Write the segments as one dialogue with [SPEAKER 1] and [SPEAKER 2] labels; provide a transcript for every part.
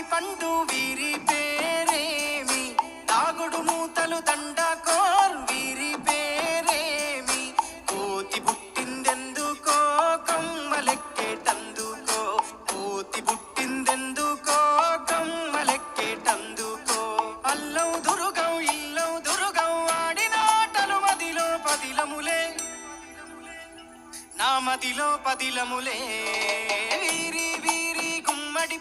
[SPEAKER 1] పండు వీరి పేరేమి? తాగుడు మూతలు దండ కోర్ వీరి పేరేమి? కోతి పుట్టిందెందుకో కమ్మలెక్కేటందుకో కోతి పుట్టిందెందుకో కమ్మలెక్కేటందుకో అల్లం దురుగం ఇల్లం దురుగం ఆడినాటలు మదిలో పదిలములే. నా మదిలో పదిలములే.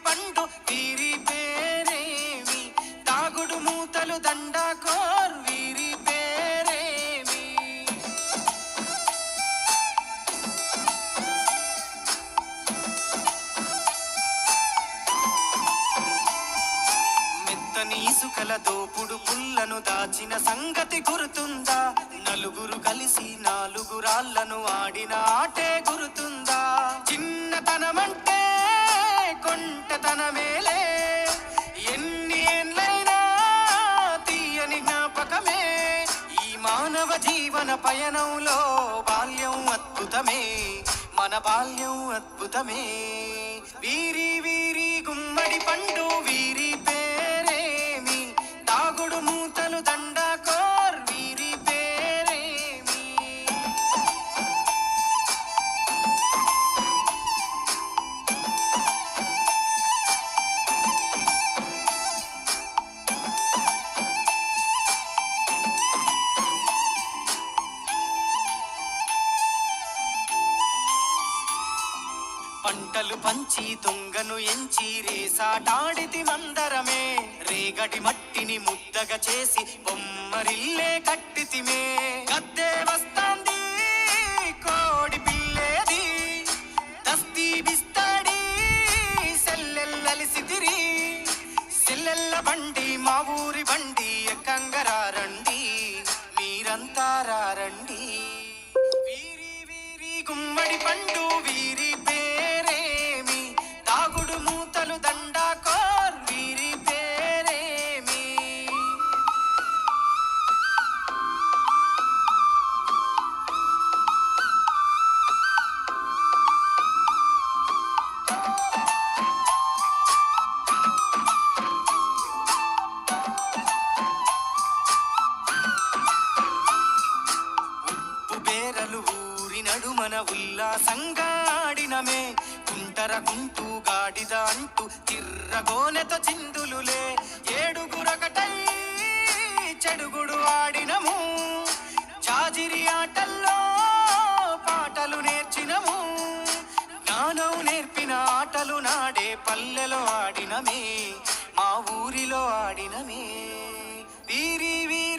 [SPEAKER 1] పండు వీరి పేరేమి? తాగుడు మూతలు దండకోర్ వీరి పేరేమి? మెత్తని ఇసుకల దోపుడు పుల్లను దాచిన సంగతి గుర్తుందా? నలుగురు కలిసి నాలుగు రాళ్ళను ఆడిన ఆటే గుర్తుందా? కొంటతనమేలే ఎన్ని ఏళ్ళైనా తీయని జ్ఞాపకమే. ఈ మానవ జీవన పయనంలో బాల్యం అద్భుతమే. మన బాల్యం అద్భుతమే. వీరి వీరి గుమ్మడి పండు పంటలు పంచి దొంగను ఎంచి రేసాటాడితి మందరమే. రేగడి మట్టిని ముద్దగా చేసి బొమ్మరిల్లే కట్టితిమే. గద్దే వస్తాంది కోడి పిల్లేది దస్తీ బిస్తాడి సెల్లెల్లలిసిదిరి సెల్లెల్ల బండి మా ఊరి బండి ఎక్కంగరారండి మీరంతా రారండి వీరి వీరి గుమ్మడి పండు వీరి పే మూతలు దండాకోర్ వీరి పేరేమి? ఉప్పు బేరలు ఊరి నడుమన ఉల్లాసంగా ఆడినమే ఒంటర కుంటూ గాడిద అంటూ తిర్రగోనెత చిందులులే. ఏడుగురకటై చెడుగుడు ఆడినము. చాజిరి ఆటల్లో పాటలు నేర్చినము. జ్ఞానం నేర్పిన ఆటలు నాడే పల్లెలో ఆడినమే. మా ఊరిలో ఆడినమే. వీరి వీరి